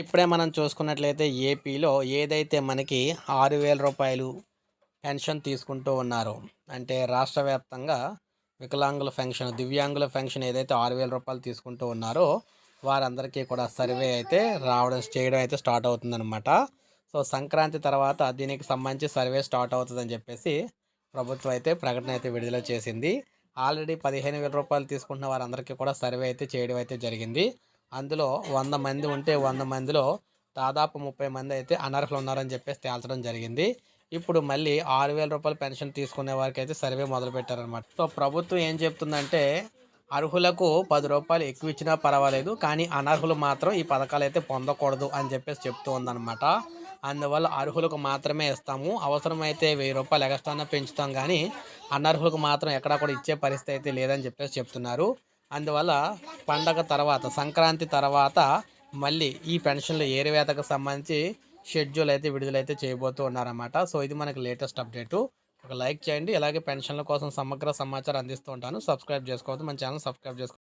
ఇప్పుడే మనం చూసుకున్నట్లయితే ఏపీలో ఏదైతే మనకి ఆరు వేల రూపాయలు పెన్షన్ తీసుకుంటూ ఉన్నారో అంటే రాష్ట్ర వ్యాప్తంగా వికలాంగుల పెన్షన్ దివ్యాంగుల పెన్షన్ ఏదైతే ఆరు వేల రూపాయలు తీసుకుంటూ ఉన్నారో వారందరికీ కూడా సర్వే అయితే రావడం చేయడం అయితే స్టార్ట్ అవుతుందన్నమాట. సో సంక్రాంతి తర్వాత దీనికి సంబంధించి సర్వే స్టార్ట్ అవుతుందని చెప్పేసి ప్రభుత్వం అయితే ప్రకటన అయితే విడుదల చేసింది. ఆల్రెడీ పదిహేను వేల రూపాయలు తీసుకుంటున్న వారందరికీ కూడా సర్వే అయితే చేయడం అయితే జరిగింది. అందులో వంద మంది ఉంటే వంద మందిలో దాదాపు ముప్పై మంది అయితే అనర్హులు ఉన్నారని చెప్పేసి తేల్చడం జరిగింది. ఇప్పుడు మళ్ళీ ఆరు వేల రూపాయల పెన్షన్ తీసుకునే వారికి అయితే సర్వే మొదలుపెట్టారనమాట సో ప్రభుత్వం ఏం చెప్తుందంటే అర్హులకు పది రూపాయలు ఎక్కువ ఇచ్చినా పర్వాలేదు కానీ అనర్హులు మాత్రం ఈ పథకాలు అయితే పొందకూడదు అని చెప్పేసి చెప్తూ ఉందన్నమాట. అందువల్ల అర్హులకు మాత్రమే ఇస్తాము. అవసరమైతే వెయ్యి రూపాయలు ఎక్స్ట్రా పెంచుతాం కానీ అనర్హులకు మాత్రం ఎక్కడా కూడా ఇచ్చే పరిస్థితి అయితే లేదని చెప్పేసి చెప్తున్నారు. అందువల్ల పండగ తర్వాత సంక్రాంతి తర్వాత మళ్ళీ ఈ పెన్షన్లు ఏరివేతకు సంబంధించి షెడ్యూల్ అయితే విడుదలైతే చేయబోతూ ఉన్నారన్నమాట. సో ఇది మనకి లేటెస్ట్ అప్డేటు. ఒక లైక్ చేయండి. అలాగే పెన్షన్ల కోసం సమగ్ర సమాచారం అందిస్తూ ఉంటాను. సబ్స్క్రైబ్ చేసుకోవద్దు. మన ఛానల్ సబ్స్క్రైబ్ చేసుకోండి